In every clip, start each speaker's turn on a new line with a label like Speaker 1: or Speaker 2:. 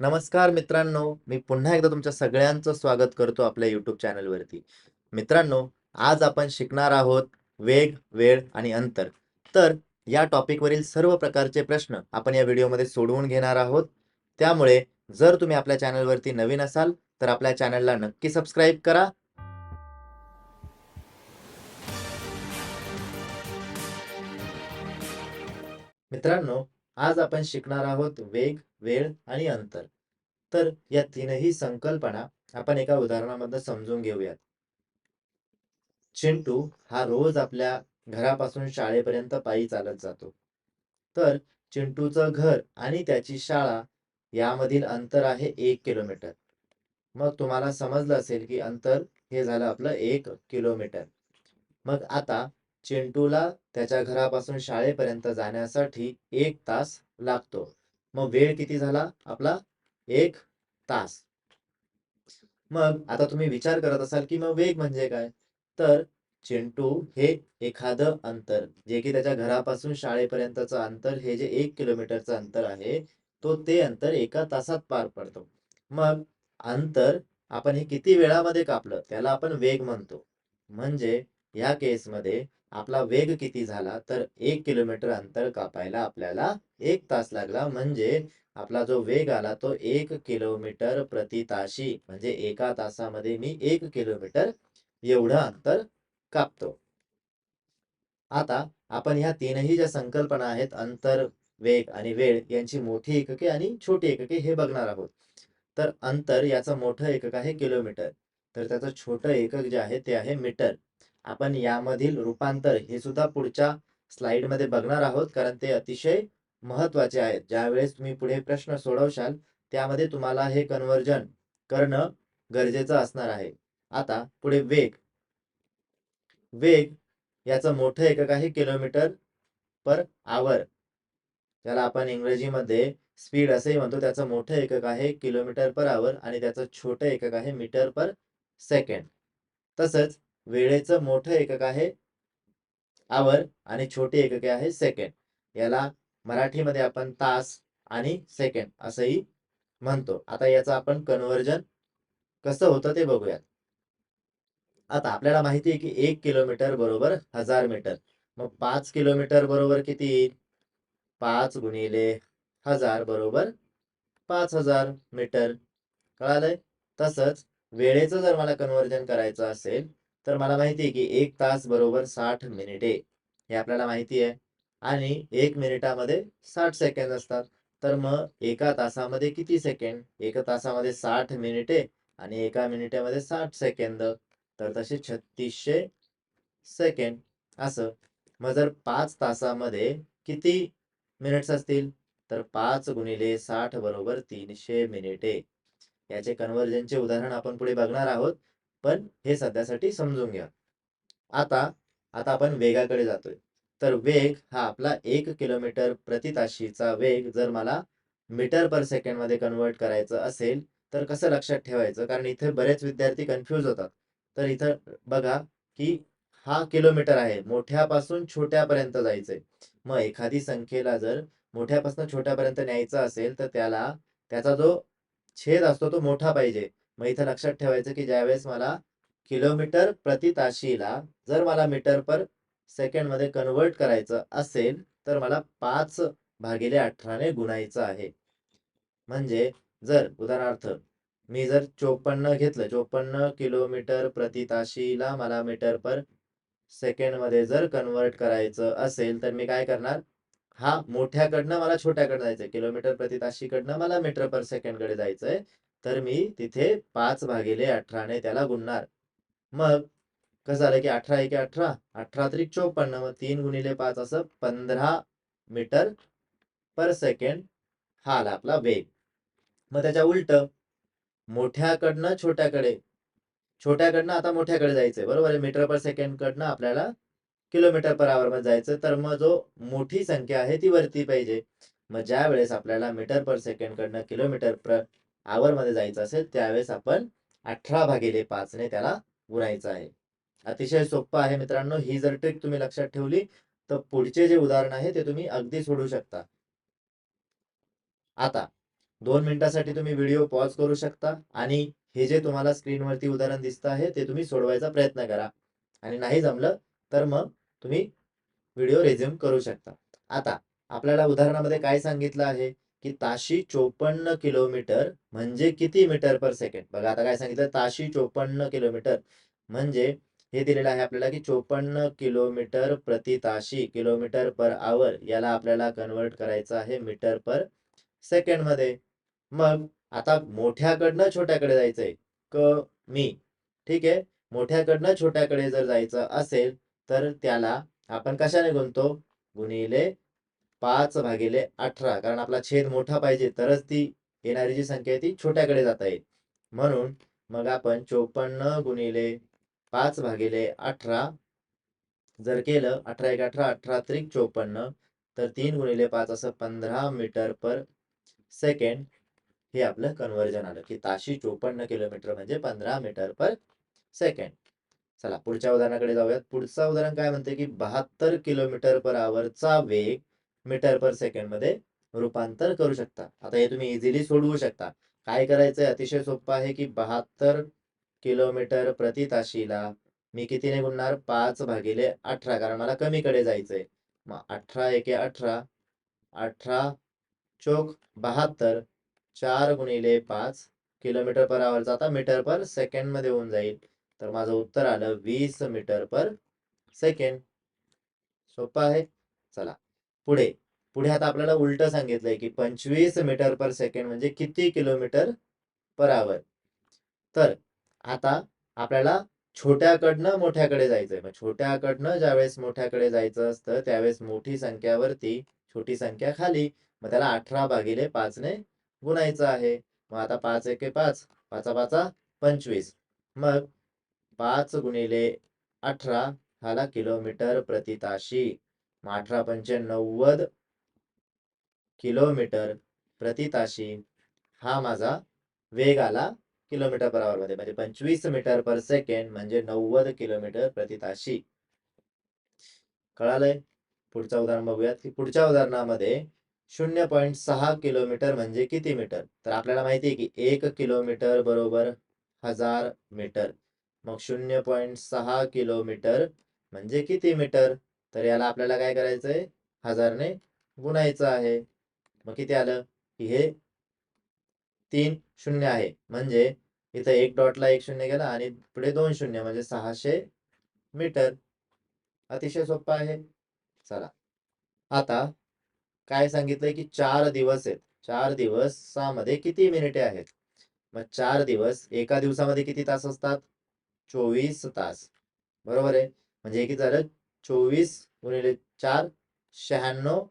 Speaker 1: नमस्कार मित्रांनो मी पुन्हा एकदा तुमच्या सगळ्यांचं स्वागत करतो आपल्या यूट्यूब चॅनलवरती मित्रांनो आज आपण शिकणार आहोत वेग वेळ आणि अंतर. तर या टॉपिकवरील सर्व प्रकारचे प्रश्न आपण या व्हिडिओमध्ये सोडवून घेणार आहोत. त्यामुळे जर तुम्ही आपल्या चॅनलवरती नवीन असाल तर आपल्या चॅनलला नक्की सबस्क्राईब करा. मित्रांनो आज आपण शिकणार आहोत वेग वेळ आणि अंतर. तर या तीनही संकल्पना आपण एका उदाहरणामध्ये समजून घेऊयात. चिंटू हा रोज आपल्या घरापासून शाळेपर्यंत पायी चालत जातो. तर चिंटूचं घर आणि त्याची शाळा यामधील अंतर आहे एक किलोमीटर. मग तुम्हाला समजलं असेल की अंतर हे झालं आपलं एक किलोमीटर. मग आता चिंटूला त्याच्या घरापासून शाळेपर्यंत जाण्यासाठी एक तास लागतो. मग वेळ किती झाला? आपला एक तास. मग आता तुम्ही विचार करत असाल की मग वेग म्हणजे काय? तर चिंटू हे एखादं अंतर जे की त्याच्या घरापासून शाळेपर्यंतचं अंतर हे जे एक किलोमीटरचं अंतर आहे तो ते अंतर एका तासात पार पडतो. मग अंतर आपण हे किती वेळामध्ये कापलं? त्याला आपण वेग म्हणतो. म्हणजे या केसमध्ये आपला वेग किती झाला तर एक किलोमीटर अंतर कापायला आपल्याला एक तास लागला. म्हणजे आपला जो वेग आला तो एक किलोमीटर प्रति ताशी म्हणजे एका तासामध्ये मी एक किलोमीटर एवढं अंतर कापतो. आता आपण ह्या तीनही ज्या संकल्पना आहेत अंतर वेग आणि वेळ यांची मोठी एकके आणि छोटी एकके हे बघणार आहोत. तर अंतर याचं मोठं एकक आहे किलोमीटर. तर त्याचं छोटं एकक जे आहे ते आहे मीटर. आपण यामधील रूपांतर हे सुद्धा पुढच्या स्लाइडमध्ये बघणार आहोत कारण ते अतिशय महत्त्वाचे आहेत. ज्यावेळेस तुम्ही पुढे प्रश्न सोडवशाल त्यामध्ये तुम्हाला हे कन्वर्जन करणं गरजेचं असणार आहे. आता पुढे वेग. वेग याचं मोठं एकक आहे किलोमीटर पर आवर त्याला आपण इंग्रजीमध्ये स्पीड असंही म्हणतो त्याचं मोठं एकक आहे किलोमीटर पर आवर आणि त्याचं छोटं एकक आहे मीटर पर सेकंड तसंच वेळेचं मोठं एकक आहे आवर आणि छोटी एकके आहे सेकंड. याला मराठीमध्ये आपण तास आणि सेकंड असंही म्हणतो. आता याचं आपण कन्वर्जन कसं होतं ते बघूयात. आता आपल्याला माहिती आहे की एक किलोमीटर बरोबर हजार मीटर. मग पाच किलोमीटर बरोबर किती येईल? पाच गुणिले हजार बरोबर पाच हजार मीटर. कळालंय? तसंच वेळेचं जर मला कन्वर्जन करायचं असेल तर मला माहिती आहे की एक तास बरोबर साठ मिनिटे हे आपल्याला माहिती आहे. आणि एक मिनिटामध्ये साठ सेकंद असतात. तर मग एका तासामध्ये किती सेकंड एका तासामध्ये साठ मिनिटे आणि एका मिनिटामध्ये साठ सेकंद. तर तसे छत्तीसशे सेकंड असं. मग जर पाच तासामध्ये किती मिनिट्स असतील? तर पाच गुणिले साठ बरोबर तीनशे मिनिटे. याचे कन्वर्जनचे उदाहरण आपण पुढे बघणार आहोत. पण हे सध्यासाठी समजून घ्या. आता आता आपण वेगाकडे जातोय. तर वेग हा आपला एक किलोमीटर प्रति ताशीचा वेग जर मला मीटर पर सेकंडमध्ये कन्वर्ट करायचं असेल तर कसं लक्षात ठेवायचं? कारण इथे बरेच विद्यार्थी कन्फ्यूज होतात. तर इथं बघा की हा किलोमीटर आहे मोठ्यापासून छोट्यापर्यंत जायचंय. मग एखादी संख्येला जर मोठ्यापासून छोट्यापर्यंत न्यायचं असेल तर त्याला त्याचा जो छेद असतो तो मोठा पाहिजे. मग इथं लक्षात ठेवायचं की ज्यावेळेस मला किलोमीटर प्रति ताशीला जर मला मीटर पर सेकंडमध्ये कन्वर्ट करायचं असेल तर मला पाच भागिले अठराने गुणायचं आहे. म्हणजे जर उदाहरणार्थ मी जर चोपन्न घेतलं चोपन्न किलोमीटर प्रति ताशीला मला मीटर पर सेकंडमध्ये जर कन्वर्ट करायचं असेल तर मी काय करणार? हा मोठ्याकडनं मला छोट्याकडे जायचंय. किलोमीटर प्रति ताशीकडनं मला मीटर पर सेकंडकडे जायचंय. तर मी तिथे पाच भागिले अठराने त्याला गुणणार. मग कसं झालं की अठरा एक अठरा अठरा तरी चोपन्न मग तीन गुणिले पाच असं पंधरा मीटर पर सेकंड हा आला आपला वेग. मग त्याच्या उलट मोठ्याकडनं छोट्याकडे छोट्याकडनं आता मोठ्याकडे जायचंय बरोबर आहे? मीटर पर सेकंड कडनं आपल्याला किलोमीटर पर आवर मध्ये जायचं तर मग जो मोठी संख्या आहे ती वरती पाहिजे. मग ज्या वेळेस आपल्याला मीटर पर सेकंड कडनं किलोमीटर पर आवर मध्ये जायचं असेल त्यावेळेस आपण अठरा भागिले पाचने त्याला गुणायचं आहे. अतिशय सोपं आहे मित्रांनो ही जर ट्रिक तुम्ही लक्षात ठेवली तर पुढचे जे उदाहरण आहे ते तुम्ही अगदी सोडू शकता. आता दोन मिनिटासाठी तुम्ही व्हिडिओ पॉज करू शकता आणि हे जे तुम्हाला स्क्रीनवरती उदाहरण दिसत आहे ते तुम्ही सोडवायचा प्रयत्न करा. आणि नाही जमलं तर मग तुम्ही व्हिडिओ रेझ्युम करू शकता. आता आपल्याला उदाहरणामध्ये काय सांगितलं आहे? की ताशी चोपन्न किलोमीटर म्हणजे किती मीटर पर सेकंड? बघा आता काय सांगितलं? ताशी चोपन्न किलोमीटर म्हणजे हे दिलेलं आहे आपल्याला की चोपन्न किलोमीटर प्रति ताशी किलोमीटर पर आवर याला आपल्याला कन्वर्ट करायचं आहे मीटर पर सेकंडमध्ये. मग आता मोठ्याकडनं छोट्याकडे जायचंय. क मी. ठीक आहे? मोठ्याकडनं छोट्याकडे जर जायचं असेल तर त्याला आपण कशाने गुणतो? गुणिले पाच भागिले अठरा. कारण आपला छेद मोठा पाहिजे तरच ती येणारी जी संख्या आहे ती छोट्याकडे जाता येईल. म्हणून मग आपण चोपन्न गुणिले पाच भागिले अठरा जर केलं अठरा एक अठरा अठरा त्रिक चोपन्न तर तीन गुणिले पाच असं पंधरा मीटर पर सेकंड हे आपलं कन्वर्जन आलं. की ताशी चोपन्न किलोमीटर म्हणजे पंधरा मीटर पर सेकंड. चला पुढच्या उदाहरणाकडे जाऊयात. पुढचं उदाहरण काय म्हणते की बहात्तर किलोमीटर पर आवरचा वेग मीटर पर सेकंडमध्ये रूपांतर करू शकता. आता हे तुम्ही इझिली सोडवू शकता. काय करायचंय? अतिशय सोपं आहे की बहात्तर किलोमीटर प्रति ताशीला मी कितीने गुणणार? पाच भागिले अठरा कारण मला कमीकडे जायचंय. मग अठरा एके अठरा अठरा चोक बहात्तर चार गुणिले पाच किलोमीटर पर आवरचा आता मीटर पर सेकंडमध्ये होऊन जाईल. तर माझं उत्तर आलं वीस मीटर पर सेकंड सोपं आहे? चला. पुढे. पुढे आता आपल्याला उलट सांगितलंय की पंचवीस मीटर पर सेकंड म्हणजे किती किलोमीटर पर आवर? तर आता आपल्याला छोट्याकडनं मोठ्याकडे जायचंय. मग छोट्याकडनं ज्यावेळेस मोठ्याकडे जायचं असतं त्यावेळेस मोठी संख्यावरती छोटी संख्या खाली. मग त्याला अठरा भागिले पाचने गुणायचं आहे. मग आता पाच एके पाच पाचा पाचा पंचवीस. मग पाच गुणिले अठरा हाला किलोमीटर प्रति ताशी. अठरा पंचे नव्वद किलोमीटर प्रति ताशी हा माझा वेग आला किलोमीटर पर आवर मध्ये. म्हणजे पंचवीस मीटर पर सेकंड म्हणजे नव्वद किलोमीटर प्रति ताशी. कळालंय? पुढचं उदाहरण बघूयात की पुढच्या उदाहरणामध्ये शून्य पॉईंट सहा किलोमीटर म्हणजे किती मीटर? तर आपल्याला माहिती आहे की एक किलोमीटर बरोबर हजार मीटर. मग शून्य पॉईंट सहा किलोमीटर म्हणजे किती मीटर? तर याला आपल्याला काय करायचंय? हजारने गुणायचं आहे. मग किती आलं? की हे तीन शून्य आहे. म्हणजे इथं एक डॉटला एक शून्य गेला आणि पुढे दोन शून्य म्हणजे सहाशे मीटर. अतिशय सोपं आहे. चला. आता काय सांगितलंय की चार दिवस आहेत. चार दिवसामध्ये किती मिनिटे आहेत? मग चार दिवस एका दिवसामध्ये किती तास असतात? चोवीस तास. बरोबर आहे? म्हणजे किती झालं? चोवीस गुणिले चार शहाण्णव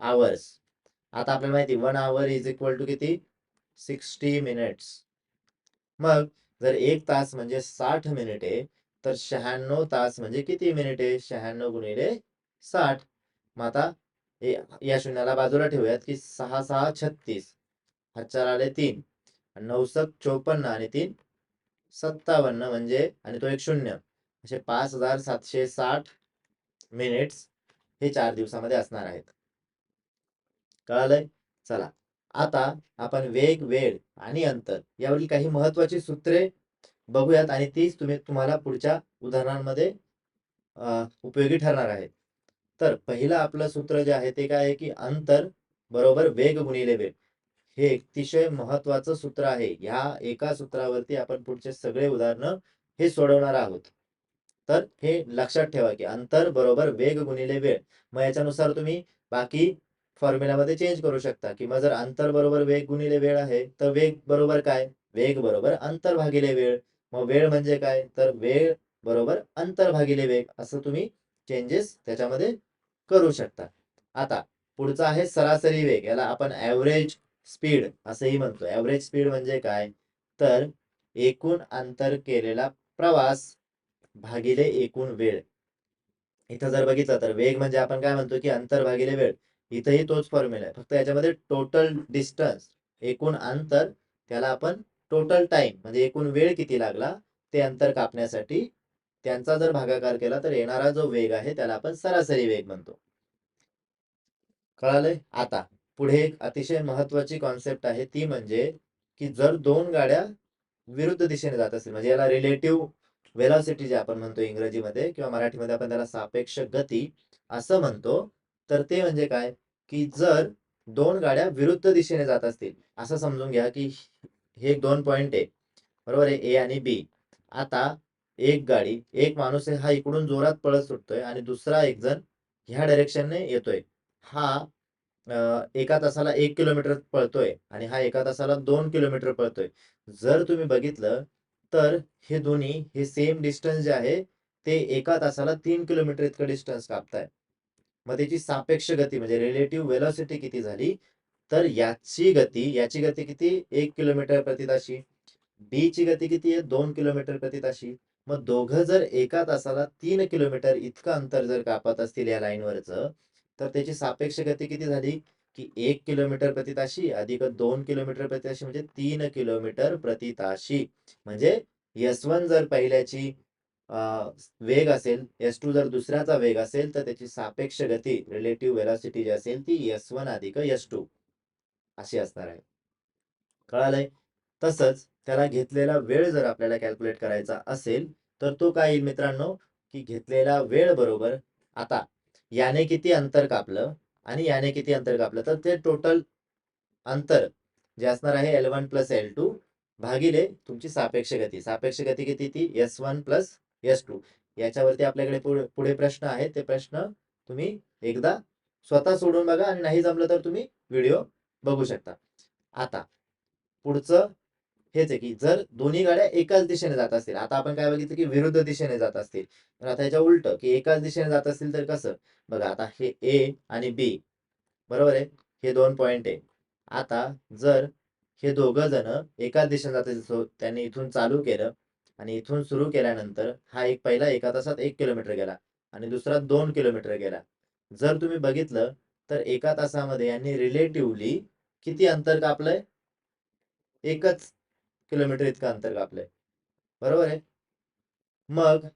Speaker 1: आवर्स आता आपल्याला माहिती one hour is equal to किती? सिक्स्टी मिनिट्स मग जर एक तास म्हणजे साठ मिनिटे तर शहाण्णव तास म्हणजे किती मिनिटे शहाण्णव गुणिले साठ. मग आता या शून्याला बाजूला ठेवूयात की सहा सहा छत्तीस. हजार आले तीन. नऊसक चोपन्न आणि तीन सत्तावन्न म्हणजे आणि तो एक शून्य. असे पाच हजार सातशे साठ मिनिट्स हे चार दिवसामध्ये असणार आहेत. कळालंय? चला. आता आपण वेग वेळ आणि अंतर यावरील काही महत्वाची सूत्रे बघूयात आणि तीच तुम्ही तुम्हाला पुढच्या उदाहरणांमध्ये उपयोगी ठरणार आहेत तर पहिलं आपलं सूत्र जे आहे ते काय आहे की अंतर बरोबर वेग गुणिले वेळ. हे अतिशय महत्वाचं सूत्र आहे. ह्या एका सूत्रावरती आपण पुढचे सगळे उदाहरणं हे सोडवणार आहोत. तर हे लक्षात ठेवा की अंतर बरोबर वेग गुणिले वेळ. मग याच्यानुसार तुम्ही बाकी फॉर्म्युलामध्ये चेंज करू शकता. की मग जर अंतर बरोबर वेग गुणिले वेळ आहे तर वेग बरोबर काय? वेग बरोबर अंतर भागिले वेळ. मग वेळ म्हणजे काय? तर वेळ बरोबर अंतर भागिले वेग. असं तुम्ही चेंजेस त्याच्यामध्ये करू शकता. आता पुढचा आहे सरासरी वेग. याला आपण ॲव्हरेज स्पीड असंही म्हणतो. ॲव्हरेज स्पीड म्हणजे काय? तर एकूण अंतर केलेला प्रवास भागिले एकूण वेळ. इथं जर बघितलं तर वेग म्हणजे आपण काय म्हणतो की अंतर भागिले वेळ. इथंही तोच फॉर्म्युला आहे. फक्त याच्यामध्ये टोटल डिस्टन्स एकूण अंतर त्याला आपण टोटल टाइम म्हणजे एकूण वेळ किती लागला ते अंतर कापण्यासाठी त्यांचा जर भागाकार केला तर येणारा जो वेग आहे त्याला आपण सरासरी वेग म्हणतो. कळालंय? आता पुढे एक अतिशय महत्वाची कॉन्सेप्ट आहे ती म्हणजे की जर दोन गाड्या विरुद्ध दिशेने जात असतील म्हणजे याला रिलेटिव्ह वेलॉसिटी जे आपण म्हणतो इंग्रजीमध्ये किंवा मराठीमध्ये आपण त्याला सापेक्ष गती असं म्हणतो तर ते म्हणजे काय? की जर दोन गाड्या विरुद्ध दिशेने जात असतील असं समजून घ्या की हे दोन पॉइंट आहे. बरोबर आहे? ए आणि बी आता एक गाडी एक माणूस आहे हा इकडून जोरात पळत सुटतोय आणि दुसरा एक जण ह्या डायरेक्शनने येतोय. हा एका तासाला एक किलोमीटर पळतोय आणि हा एका तासाला दोन किलोमीटर पळतोय. जर तुम्ही बघितलं तर हे दोन्ही हे सेम डिस्टन्स जे आहे ते एका तासाला तीन किलोमीटर इतकं डिस्टन्स कापताय. मग त्याची सापेक्ष गती म्हणजे रिलेटिव्ह वेलॉसिटी किती झाली? तर याची गती याची गती किती? एक किलोमीटर प्रति ताशी. बी ची गती किती आहे? दोन किलोमीटर प्रति ताशी. मग दोघं जर एका तासाला तीन किलोमीटर इतकं अंतर जर कापत असतील या लाईनवरचं तर त्याची सापेक्ष गती किती झाली? की एक किलोमीटर प्रति ताशी अधिक दोन किलोमीटर प्रति ताशी म्हणजे तीन किलोमीटर प्रति ताशी. म्हणजे एस वन जर पहिल्याची अं, वेग असेल एस टू जर दुसऱ्याचा वेग असेल तर त्याची सापेक्ष गती रिलेटिव्ह वेलॉसिटी जी असेल ती एस वन अधिक एस टू अशी असणार आहे. कळालंय? तसंच त्याला घेतलेला वेळ जर आपल्याला कॅल्क्युलेट करायचा असेल तर तो काय येईल मित्रांनो? की घेतलेला वेळ बरोबर आता याने किती अंतर कापलं? आणि याने किती अंतर कापलं? तर ते टोटल अंतर जे असणार आहे L one plus L two भागिले तुमची सापेक्ष गती. सापेक्ष गती किती ती? S one plus S two याच्यावरती आपल्याकडे पुढे पुढे प्रश्न आहेत. ते प्रश्न तुम्ही एकदा स्वतः सोडून बघा आणि नाही जमलं तर तुम्ही व्हिडिओ बघू शकता. आता पुढचं हेच आहे की जर दोन्ही गाड्या एकाच दिशेने जात असतील आता आपण काय बघितलं की विरुद्ध दिशेने जात असतील. तर आता याच्या उलट की एकाच दिशेने जात असतील तर कसं? बघा आता हे ए आणि बी बरोबर आहे? हे दोन पॉइंट आहे. आता जर हे दोघं जण एकाच दिशेने जात असतील त्यांनी इथून चालू केलं आणि इथून सुरू केल्यानंतर हा एक पहिला एका तासात एक किलोमीटर गेला आणि दुसरा दोन किलोमीटर गेला. जर तुम्ही बघितलं तर एका तासामध्ये यांनी रिलेटिव्हली किती अंतर कापलंय? एकच. किलोमीटर इतकं अंतर कापलंय. बरोबर आहे? मग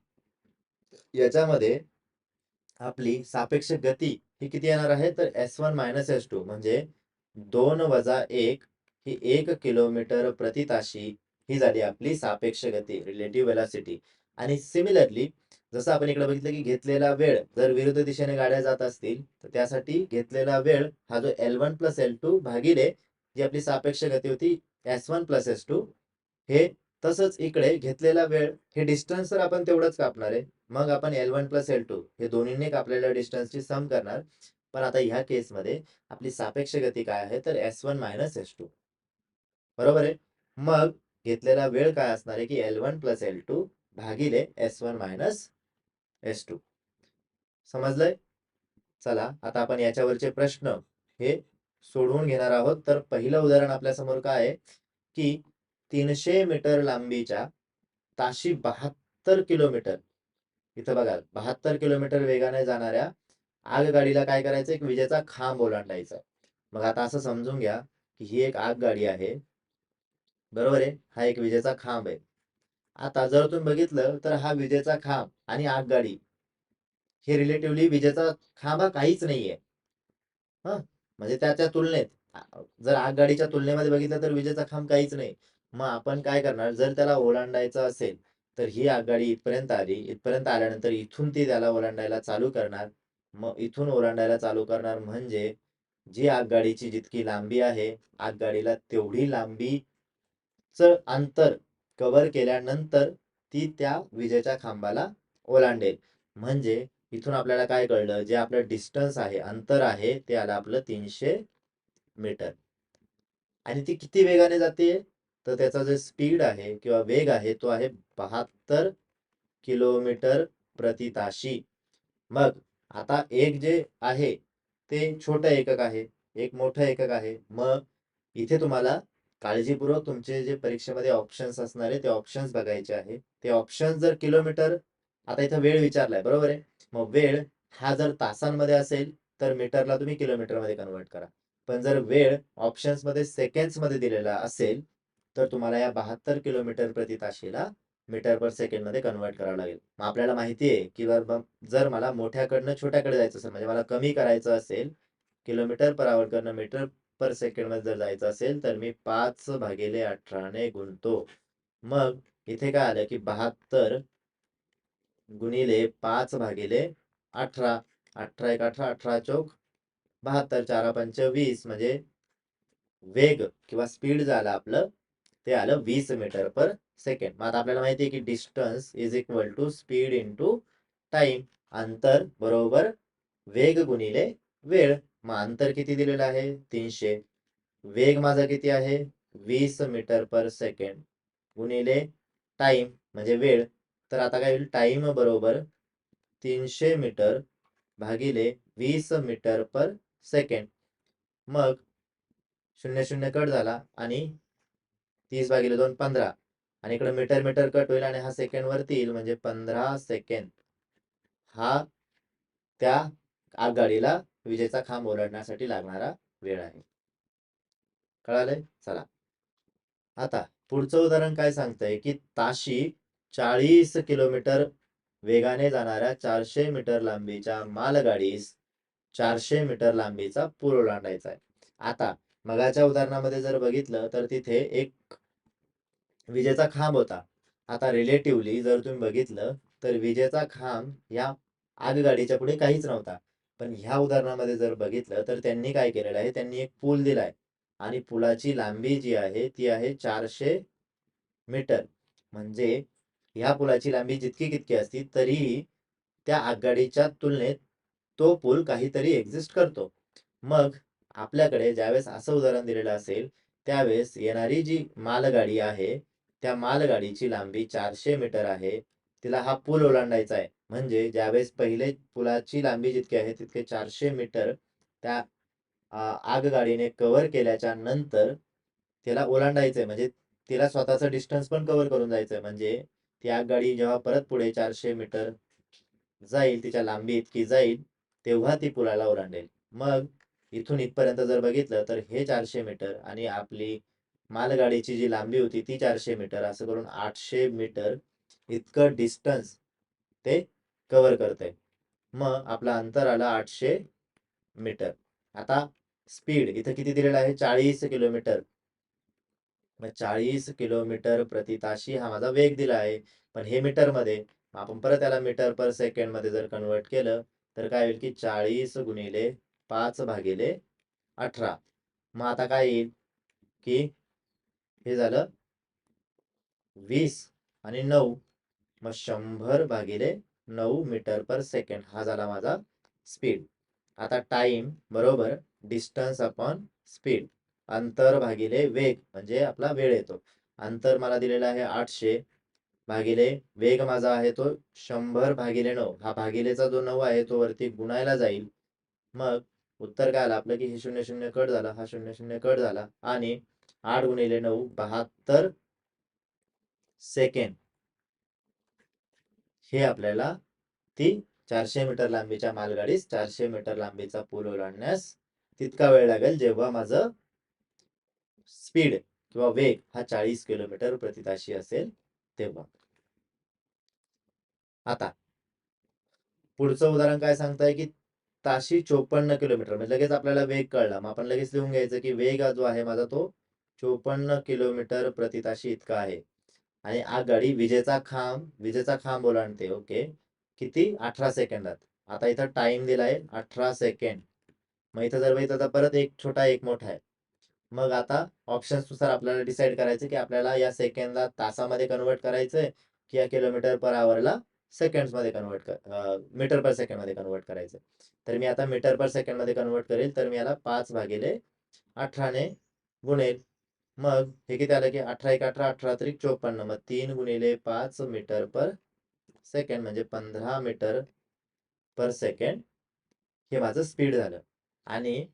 Speaker 1: याच्यामध्ये आपली सापेक्ष गती ही किती येणार आहे? तर S one minus S two म्हणजे दोन वजा एक ही एक किलोमीटर प्रति ताशी ही झाली आपली सापेक्ष गती रिलेटिव्ह वेलॉसिटी आणि सिमिलरली जसं आपण इकडे बघितलं की घेतलेला वेळ जर विरुद्ध दिशेने गाड्या जात असतील तर त्यासाठी घेतलेला वेळ हा जो L one plus L two भागिले जी आपली सापेक्ष गती होती S one plus S two हे तसंच इकडे घेतलेला वेळ हे डिस्टन्स तर आपण तेवढंच कापणार आहे. मग आपण L one plus L two हे दोन्हीने कापलेल्या डिस्टन्सची सम करणार. पण आता ह्या केसमध्ये आपली सापेक्ष गती काय आहे? तर S one minus S two बरोबर आहे? मग घेतलेला वेळ काय असणार आहे की L one plus L two भागिले S one minus S two समजलंय? चला आता आपण याच्यावरचे प्रश्न हे सोडवून घेणार आहोत. तर पहिलं उदाहरण आपल्यासमोर काय आहे? की तीनशे मीटर लांबीच्या ताशी बहात्तर किलोमीटर. इथं बघा बहात्तर किलोमीटर वेगाने जाणाऱ्या आगगाडीला काय करायचं? एक विजेचा खांब ओलांडायचा. मग आता असं समजून घ्या की ही एक आगगाडी आहे. बरोबर आहे? हा एक विजेचा खांब आहे. आता जर तुम्ही बघितलं तर हा विजेचा खांब आणि आगगाडी हे रिलेटिव्हली विजेचा खांब हा काहीच नाहीये. हा? म्हणजे त्याच्या तुलनेत जर आगगाडीच्या तुलनेमध्ये बघितलं तर विजेचा खांब काहीच नाही. मग आपण काय करणार? जर त्याला ओलांडायचं असेल तर ही आगगाडी इथपर्यंत आली. इथपर्यंत आल्यानंतर इथून ती त्याला ओलांडायला चालू करणार. मग इथून ओलांडायला चालू करणार म्हणजे जी आगगाडीची जितकी लांबी आहे आगगाडीला तेवढी लांबीच अंतर कव्हर केल्यानंतर ती त्या विजेच्या खांबाला ओलांडेल. म्हणजे इथून आपल्याला काय कळलं? जे आपलं डिस्टन्स आहे अंतर आहे ते आलं आपलं तीनशे मीटर. आणि ती किती वेगाने जाते तर त्याचा जे स्पीड आहे किंवा वेग आहे तो आहे बहात्तर किलोमीटर प्रति ताशी. मग आता एक जे आहे ते छोटं एकक आहे एक मोठं एकक आहे. मग इथे तुम्हाला काळजीपूर्वक तुमचे जे परीक्षेमध्ये ऑप्शन्स असणार आहे ते ऑप्शन्स बघायचे आहे. ते ऑप्शन्स जर किलोमीटर आता इथं वेळ विचारलाय बरोबर आहे? मग वेळ हा जर तासांमध्ये असेल तर मीटरला तुम्ही किलोमीटरमध्ये कन्वर्ट करा. पण जर वेळ ऑप्शन्समध्ये मध्ये दिलेला असेल तर तुम्हाला या बहात्तर किलोमीटर प्रति ताशीला मीटर पर सेकंडमध्ये कन्वर्ट करावं लागेल. मग आपल्याला माहिती आहे की जर मग जर मला मोठ्याकडनं छोट्याकडे जायचं असेल म्हणजे मला कमी करायचं असेल किलोमीटर पर आवर करणं मीटर पर सेकंडमध्ये जर जायचं असेल तर मी पाच भागिले अठराने गुणतो. मग इथे काय आलं की बहात्तर गुणिले पाच भागिले अठरा अठरा एक अठरा अठरा चौक बहात्तर चारा पंच वीस म्हणजे वेग किंवा स्पीड झालं आपलं ते आलं वीस मीटर पर सेकंड. मग आता आपल्याला माहिती आहे की distance is equal to speed into time अंतर बरोबर वेग गुणिले वेळ. मग अंतर किती दिलेलं आहे? तीनशे. वेग माझा किती आहे? वीस मीटर पर सेकंड गुणिले टाइम म्हणजे वेळ. तर आता काय होईल? टाइम बरोबर तीनशे मीटर भागिले वीस मीटर पर सेकंड. मग शून्य शून्य कट झाला आणि तीस भागिले दोन पंधरा. आणि इकडे मीटर मीटर कट होईल आणि हा सेकंड वरती येईल म्हणजे पंधरा सेकंड हा त्या आगगाडीला विजेचा खांब ओलाडण्यासाठी लागणारा वेळ आहे. कळालंय? चला. आता पुढचं उदाहरण काय सांगतंय? की ताशी चाळीस किलोमीटर वेगाने जाणाऱ्या चारशे मीटर लांबीच्या मालगाडीस चारशे मीटर लांबीचा पूल ओलांडायचा आहे. आता मगाच्या उदाहरणामध्ये जर बघितलं तर तिथे एक विजेचा खांब होता. आता रिलेटिव्हली जर तुम्ही बघितलं तर विजेचा खांब या आगगाडीच्या पुढे काहीच नव्हता. पण ह्या उदाहरणामध्ये जर बघितलं तर त्यांनी काय केलेलं आहे? त्यांनी एक पूल दिलाय. आणि पुलाची लांबी जी आहे ती आहे चारशे मीटर. म्हणजे ह्या पुलाची लांबी जितकी कितकी असती तरीही त्या आगगाडीच्या तुलनेत तो पूल काहीतरी एक्झिस्ट करतो. मग आपल्याकडे ज्यावेळेस असं उदाहरण दिलेलं असेल त्यावेळेस येणारी जी मालगाडी आहे त्या मालगाडीची लांबी चारशे मीटर आहे. तिला हा पूल ओलांडायचा आहे. म्हणजे ज्यावेळेस पहिले पुलाची लांबी जितकी आहे तितके चारशे मीटर त्या आगगाडीने कव्हर केल्याच्यानंतर तिला ओलांडायचंय म्हणजे तिला स्वतःचा डिस्टन्स पण कव्हर करून जायचंय म्हणजे ती आगगाडी जेव्हा परत पुढे चारशे मीटर जाईल तिच्या लांबी इतकी जाईल तेव्हा ती पुलाला ओलांडेल. मग इथून इथपर्यंत जर बघितलं तर हे चारशे मीटर आणि आपली मालगाडीची जी लांबी होती ती चारशे मीटर असं करून आठशे मीटर इतकं डिस्टन्स ते कव्हर करते मग आपला अंतर आलं आठशे मीटर. आता स्पीड इथं किती दिलेलं आहे? चाळीस किलोमीटर. मग चाळीस किलोमीटर प्रति ताशी हा माझा वेग दिला आहे. पण हे मीटरमध्ये आपण परत त्याला मीटर पर सेकंडमध्ये जर कन्वर्ट केलं तर काय होईल की चाळीस गुणिले पाच भागिले अठरा. मग आता काय येईल? की हे झालं वीस आणि नऊ. मग शंभर भागिले नऊ मीटर पर सेकंड. हा झाला माझा स्पीड. आता टाइम बरोबर? Distance upon speed. अंतर भागिले वेग म्हणजे आपला वेळ येतो. अंतर मला दिलेलं आहे आठशे. भागिले वेग माझा आहे तो शंभर भागिले नऊ. हा भागिलेचा जो नऊ आहे तो वरती गुणायला जाईल. मग उत्तर काय आलं? आपलं की हे शून्य शून्य कट झाला. हा शून्य शून्य कट झाला. आणि आठ गुणिले नऊ बहात्तर सेकंड हे आपल्याला ती चारशे मीटर लांबीच्या मालगाडीस चारशे मीटर लांबीचा पूल ओलांडण्यास तितका वेळ लागेल जेव्हा माझं स्पीड किंवा वेग हा चाळीस किलोमीटर प्रतिताशी असेल तेव्हा. आता पुढचं उदाहरण काय सांगताय की ताशी चोपन्न किलोमीटर म्हणजे लगेच आपल्याला वेग कळला. मग आपण लगेच लिहून घ्यायचं की वेग जो आहे माझा तो चोपन्न किलोमीटर प्रति ताशी इतका आहे. आणि आगगाडी विजेचा खांब विजेचा खांब ओलांडते ओके? किती? अठरा सेकंदात. आता इथं टाइम दिलाय अठरा सेकंड मग इथं जर बघितलं तर परत एक छोटा एक मोठा आहे. मग आता ऑप्शन्सनुसार आपल्याला डिसाईड करायचं की आपल्याला या सेकंडला तासामध्ये कन्वर्ट करायचंय की या किलोमीटर पर आवरला सेकंड्समध्ये कन्वर्ट कर मीटर पर सेकंडमध्ये कन्वर्ट करायचं तर मी आता मीटर पर सेकंडमध्ये कन्वर्ट करेल तर मी याला पाच भागिले अठराने गुणेल. मग हे किती आलं की अठरा एक अठरा अठरा तरी चोपन्न. मग तीन गुणिले पाच मीटर पर सेकंड म्हणजे पंधरा मीटर पर सेकंड हे माझं स्पीड झालं. आणि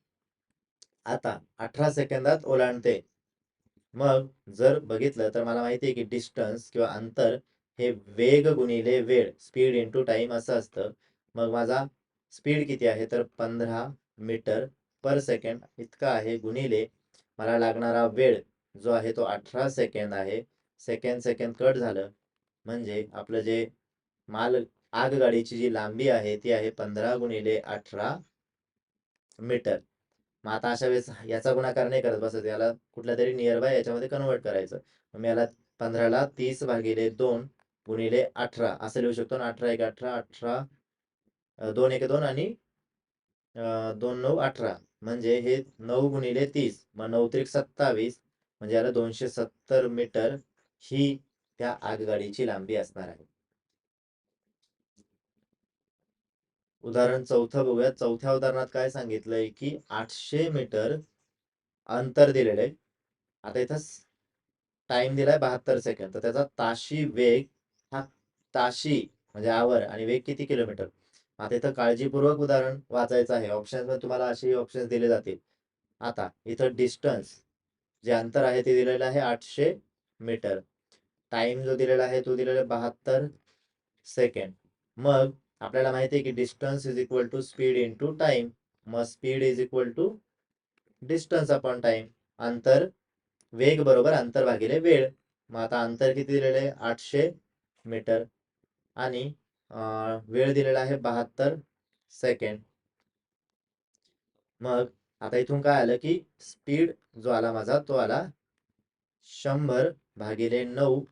Speaker 1: आता अठरा सेकंदात ओलांडते. मग जर बघितलं तर मला माहिती आहे की डिस्टन्स किंवा अंतर हे वेग गुणिले वेळ स्पीड इंटू टाइम असं असतं. मग माझा स्पीड किती आहे? तर पंधरा मीटर पर सेकंड इतका आहे गुणिले मला लागणारा वेळ. जो आहे तो अठरा सेकंद आहे. सेकंड सेकंड कट झालं. म्हणजे आपलं जे माल आगगाडीची जी लांबी आहे ती आहे पंधरा गुणिले अठरा मीटर. मग आता अशा वेळेस याचा गुणाकार नाही करत बसत. याला कुठल्या तरी नियर बाय याच्यामध्ये कन्वर्ट करायचं. मग याला पंधराला तीस भागिले दोन गुणिले अठरा असं लिहू शकतो. अठरा एक अठरा अठरा दोन एक दोन आणि दोन नऊ अठरा. म्हणजे हे नऊ गुणिले तीस. मग नऊ त्रिक सत्तावीस. म्हणजे याला दोनशे सत्तर मीटर ही त्या आगगाडीची लांबी असणार आहे. उदाहरण चौथं बघूया चौथ्या उदाहरणात काय सांगितलंय की आठशे मीटर अंतर दिलेलं आहे. आता इथं टाइम दिलाय बहात्तर सेकंद तर त्याचा ताशी वेग हा ताशी म्हणजे आवर आणि वेग किती किलोमीटर आता इथं काळजीपूर्वक उदाहरण वाचायचं आहे. ऑप्शन तुम्हाला असे ऑप्शन दिले जातील. आता इथं डिस्टन्स जे अंतर आहे ते दिलेलं आहे आठशे मीटर. टाइम जो दिलेला आहे तो दिलेला आहे बहात्तर सेकंड मग आपल्याला माहिती आहे की distance is equal to speed into time मग speed is equal to distance upon time अंतर वेग बरोबर अंतर भागिले वेळ. मग आता अंतर किती दिलेलं आहे? आठशे मीटर. आणि वेळ दिलेला आहे बहात्तर सेकंड मग आता इथून काय आलं की स्पीड जो आला माझा तो आला शंभर भागिले नऊ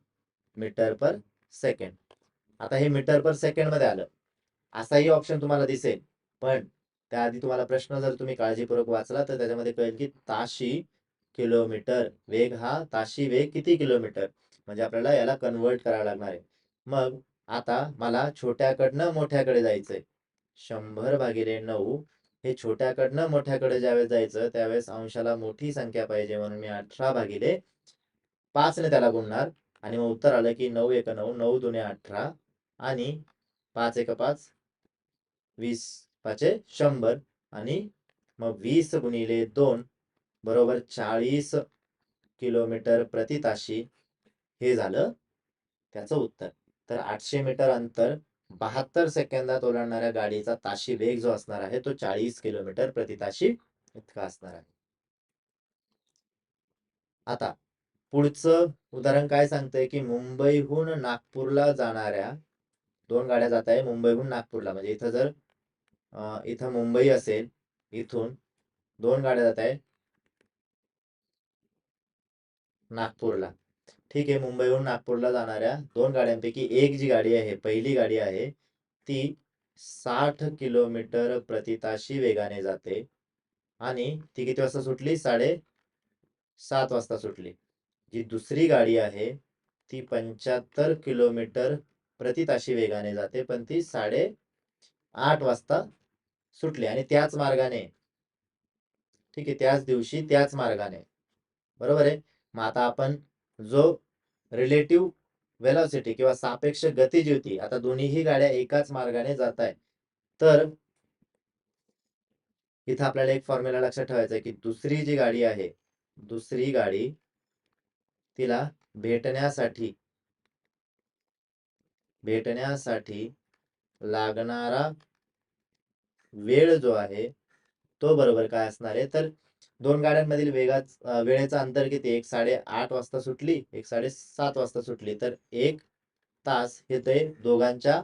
Speaker 1: मीटर पर सेकंड आता हे मीटर पर सेकंडमध्ये आलं. असाही ऑप्शन तुम्हाला दिसेल. पण त्याआधी तुम्हाला प्रश्न जर तुम्ही काळजीपूर्वक वाचला तर त्याच्यामध्ये कळेल की ताशी किलोमीटर वेग हा ताशी वेग किती किलोमीटर म्हणजे आपल्याला याला कन्वर्ट करावं लागणार आहे. मग आता मला छोट्याकडनं मोठ्याकडे जायचंय. शंभर भागिले नऊ हे छोट्याकडनं मोठ्याकडे ज्यावेळेस जायचं त्यावेळेस अंशाला मोठी संख्या पाहिजे म्हणून मी अठरा भागिले पाचने त्याला गुणणार. आणि मग उत्तर आलं की नऊ एक नऊ नऊ दुने अठरा आणि पाच एक पाच वीस पाचे शंभर. आणि मग वीस गुणिले दोन बरोबर चाळीस किलोमीटर प्रति ताशी हे झालं त्याचं उत्तर. तर आठशे मीटर अंतर बहात्तर सेकंदात ओलांडणाऱ्या गाडीचा ताशी वेग जो असणार आहे तो चाळीस किलोमीटर प्रति ताशी इतका असणार आहे. आता पुढचं उदाहरण काय सांगतंय की मुंबईहून नागपूरला जाणाऱ्या दोन गाड्या जात आहे मुंबईहून नागपूरला. म्हणजे इथं जर इथं मुंबई असेल इथून दोन गाड्या जात आहे नागपूरला. ठीक आहे मुंबईहून नागपूरला जाणाऱ्या दोन गाड्यांपैकी एक जी गाडी आहे पहिली गाडी आहे ती साठ किलोमीटर प्रति ताशी वेगाने जाते आणि ती किती वाजता सुटली? साडे सात वाजता सुटली. जी दुसरी गाडी आहे ती पंच्याहत्तर किलोमीटर प्रति ताशी वेगाने जाते पण ती साडे आठ वाजता सुटली आणि त्याच मार्गाने ठीक आहे त्याच दिवशी त्याच मार्गाने. बरोबर आहे? मग आता आपण जो रिलेटिव्ह वेलॉसिटी किंवा सापेक्ष गती जी होती आता दोन्हीही गाड्या एकाच मार्गाने जात आहे तर इथं आपल्याला एक फॉर्म्युला लक्षात ठेवायचा आहे की दुसरी जी गाडी आहे दुसरी गाडी तिला भेटण्यासाठी भेटण्यासाठी लागणारा वेळ जो आहे तो बरोबर काय असणार आहे? तर दोन गाड्यांमधील वेगाच वेळेचं अंतर किती? एक साडे आठ वाजता सुटली एक साडे सात वाजता सुटली. तर एक तास हे ते दोघांच्या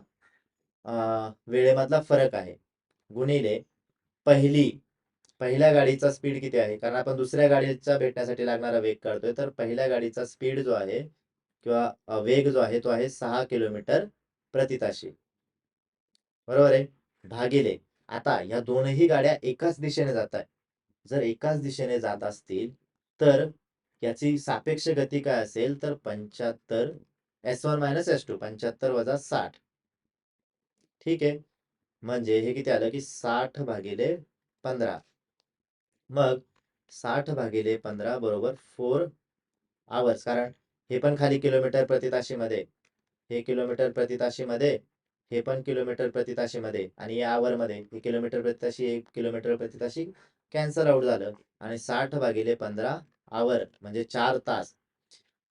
Speaker 1: अं, वेळेमधला फरक आहे. गुणिले पहिली पहिल्या गाडीचा स्पीड किती आहे? कारण आपण दुसऱ्या गाडीचा भेटण्यासाठी लागणारा वेग काढतोय. तर पहिल्या गाडीचा स्पीड जो आहे किंवा वेग जो आहे तो आहे सहा किलोमीटर प्रतिताशी बरोबर आहे? भागिले. आता ह्या दोनही गाड्या एकाच दिशेने जात आहे जर एकाच दिशेने जात असतील तर याची सापेक्ष गती काय असेल? तर पंच्याहत्तर S one minus S two पंच्याहत्तर वजा साठ. ठीक आहे. म्हणजे हे किती आलं की साठ भागिले पंधरा. मग साठ भागिले पंधरा बरोबर फोर आवर्स कारण हे पण खाली किलोमीटर प्रति ताशीमध्ये हे किलोमीटर प्रति ताशीमध्ये हे पण किलोमीटर प्रति ताशीमध्ये आणि या आवरमध्ये हे किलोमीटर प्रति ताशी एक किलोमीटर प्रति ताशी कॅन्सल आउट झालं आणि साठ भागिले पंधरा आवर म्हणजे चार तास.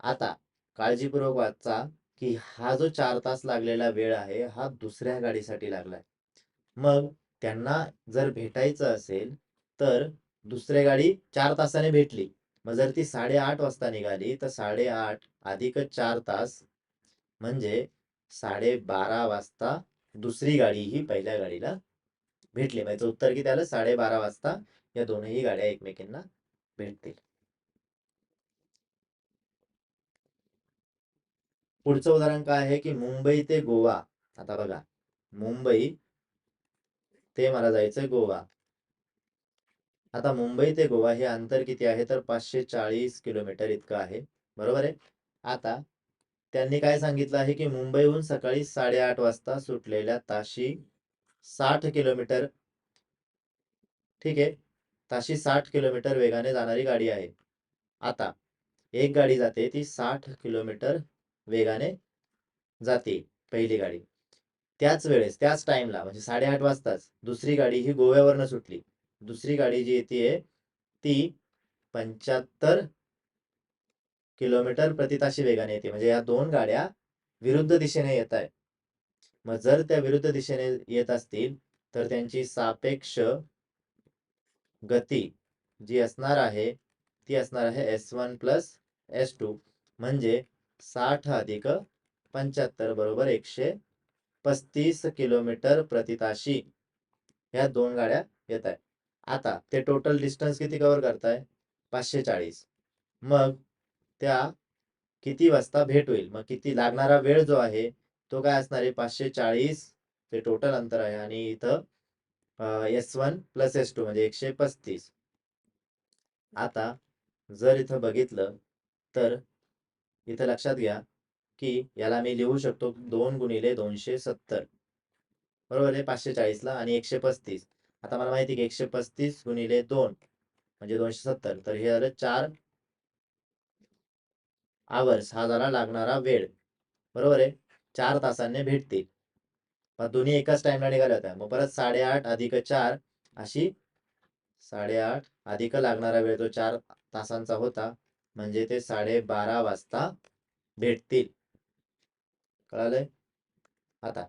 Speaker 1: आता काळजीपूर्वक वाचा की हा जो चार तास लागलेला वेळ आहे हा दुसऱ्या गाडीसाठी लागलाय. मग त्यांना जर भेटायचं असेल तर दुसरी गाडी चार तासाने भेटली. मग जर ती साडेआठ वाजता निघाली तर साडेआठ अधिक चार तास म्हणजे साडेबारा वाजता दुसरी गाडी ही पहिल्या गाडीला भेटली. म्हणजे उत्तर की त्याला साडेबारा वाजता या दोनही गाड्या एकमेकींना भेटतील. पुढचं उदाहरण काय आहे की मुंबई ते गोवा. आता बघा मुंबई ते मला जायचंय गोवा. आता मुंबई ते गोवा हे अंतर किती आहे? तर पाचशे चाळीस किलोमीटर इतकं आहे. बरोबर आहे? आता त्यांनी काय सांगितलं आहे की मुंबईहून सकाळी साडेआठ वाजता सुटलेल्या ताशी साठ किलोमीटर. ठीक आहे? ताशी साठ किलोमीटर वेगाने जाणारी गाडी आहे. आता एक गाडी जाते ती साठ किलोमीटर वेगाने जाते पहिली गाडी. त्याच वेळेस त्याच टाइमला म्हणजे साडेआठ वाजताच दुसरी गाडी ही गोव्यावरनं सुटली. दुसरी गाडी जी येते ती पंच्याहत्तर किलोमीटर प्रति ताशी वेगाने येते. म्हणजे या दोन गाड्या विरुद्ध दिशेने येत आहे मग जर त्या विरुद्ध दिशेने येत असतील तर त्यांची सापेक्ष गती जी असणार आहे ती असणार आहे S one plus S two म्हणजे साठ अधिक पंच्याहत्तर बरोबर एकशे पस्तीस किलोमीटर प्रति ताशी. ह्या दोन गाड्या येत आहे आता ते टोटल डिस्टन्स किती कव्हर करताय? पाचशे चाळीस. मग त्या किती वाजता भेट होईल? मग किती लागणारा वेळ जो आहे तो काय असणार आहे? पाचशे चाळीस. ते टोटल अंतर आहे. आणि इथं S one plus S two म्हणजे एकशे पस्तीस. आता जर इथं बघितलं तर इथं लक्षात घ्या की याला मी लिहू शकतो दोन गुणिले दोनशे सत्तर. बरोबर आहे पाचशे चाळीसला आणि एकशे पस्तीस. आता मला माहिती आहे की एकशे पस्तीस गुणिले दोन म्हणजे दोनशे सत्तर. तर हे झालं चार आवर्स हा झाला लागणारा वेळ. बरोबर आहे? चार तासांनी भेटतील. दोन्ही एकाच टाइमला निघाल्या होत्या. मग परत साडेआठ अधिक चार अशी साडेआठ अधिक लागणारा वेळ तो चार तासांचा होता. म्हणजे ते साडेबारा वाजता भेटतील. कळालंय? आता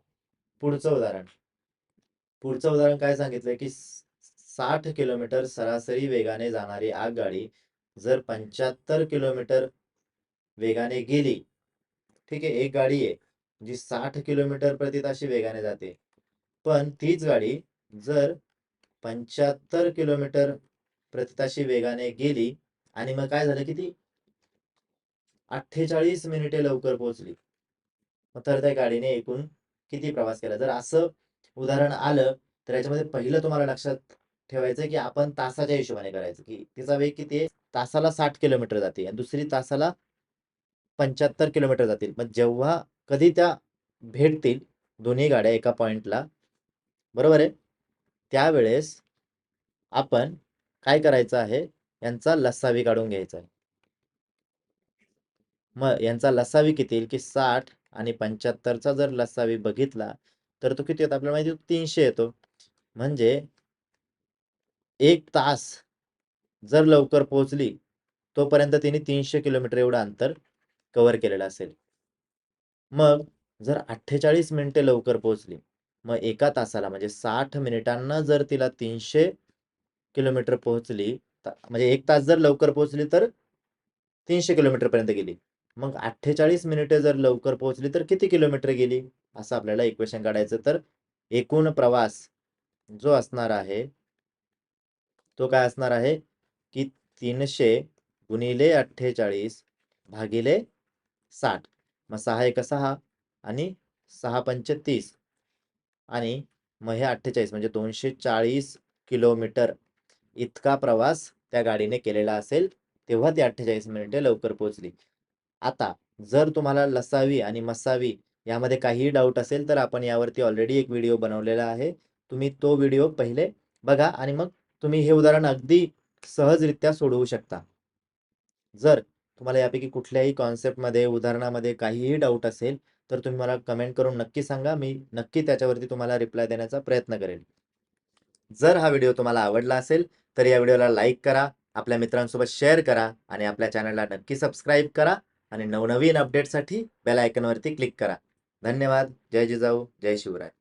Speaker 1: पुढचं उदाहरण. पुढचं उदाहरण काय सांगितलंय की साठ किलोमीटर सरासरी वेगाने जाणारी आगगाडी जर पंच्याहत्तर किलोमीटर वेगाने गेली ठीक आहे एक गाडी आहे. जी साठ किलोमीटर प्रति ताशी वेगाने जाते. पण तीच गाडी जर पंच्याहत्तर किलोमीटर प्रति ताशी वेगाने गेली आणि मग काय झालं की ती अठ्ठेचाळीस मिनिटे लवकर पोहोचली. तर त्या गाडीने एकूण किती प्रवास केला? जर असं उदाहरण आलं तर याच्यामध्ये पहिलं तुम्हाला लक्षात ठेवायचं की आपण तासाच्या हिशोबाने करायचं की तिचा वेग किती आहे? तासाला साठ किलोमीटर जाते आणि दुसरी तासाला पंच्याहत्तर किलोमीटर जातील. मग जेव्हा कधी त्या भेटतील दोन्ही गाड्या एका पॉईंटला बरोबर आहे? त्यावेळेस आपण काय करायचं आहे? यांचा लसावी काढून घ्यायचा आहे. मग यांचा लसावी किती येईल? की साठ आणि पंच्याहत्तरचा जर लसावी बघितला तर तो किती येतो? आपल्याला माहिती तीनशे येतो. म्हणजे एक तास जर लवकर पोहोचली तोपर्यंत तिने तीनशे किलोमीटर एवढं अंतर कव्हर केलेलं असेल. मग जर अठ्ठेचाळीस मिनिटे लवकर पोहोचली मग एका तासाला म्हणजे साठ मिनिटांना जर तिला तीनशे किलोमीटर पोहोचली म्हणजे एक तास जर लवकर पोहोचली तर तीनशे किलोमीटरपर्यंत गेली. मग अठ्ठेचाळीस मिनिटे जर लवकर पोहोचली तर किती किलोमीटर गेली? असं आपल्याला इक्वेशन काढायचं. तर एकूण प्रवास जो असणार आहे तो काय असणार आहे? की तीनशे गुणिले अठ्ठेचाळीस भागिले साठ. मग सहा एक सहा आणि सहा पंच तीस आणि मग हे अठ्ठेचाळीस म्हणजे दोनशे चाळीस किलोमीटर इतका प्रवास त्या गाडीने केलेला असेल तेव्हा ती अठ्ठेचाळीस मिनिटे लवकर पोहोचली. आता जर तुम्हाला लसावी आणि मसावी यामध्ये काहीही डाऊट असेल तर आपण यावरती ऑलरेडी एक व्हिडिओ बनवलेला आहे. तुम्ही तो व्हिडिओ पहिले बघा आणि मग तुम्ही हे उदाहरण अगदी सहजरित्या सोडवू शकता. जर तुम्हाला यापैकी कुठल्याही कॉन्सेप्टमध्ये उदाहरणामध्ये काहीही डाऊट असेल तर तुम्ही मला कमेंट करून नक्की सांगा. मी नक्की त्याच्यावरती तुम्हाला रिप्लाय देण्याचा प्रयत्न करेल जर हा व्हिडिओ तुम्हाला आवडला असेल तर या व्हिडिओला लाईक करा आपल्या मित्रांसोबत शेअर करा आणि आपल्या चॅनलला नक्की सबस्क्राईब करा आणि नवनवीन अपडेटसाठी बेल आयकनवरती क्लिक करा. धन्यवाद. जय जिजाऊ. जय शिवराय.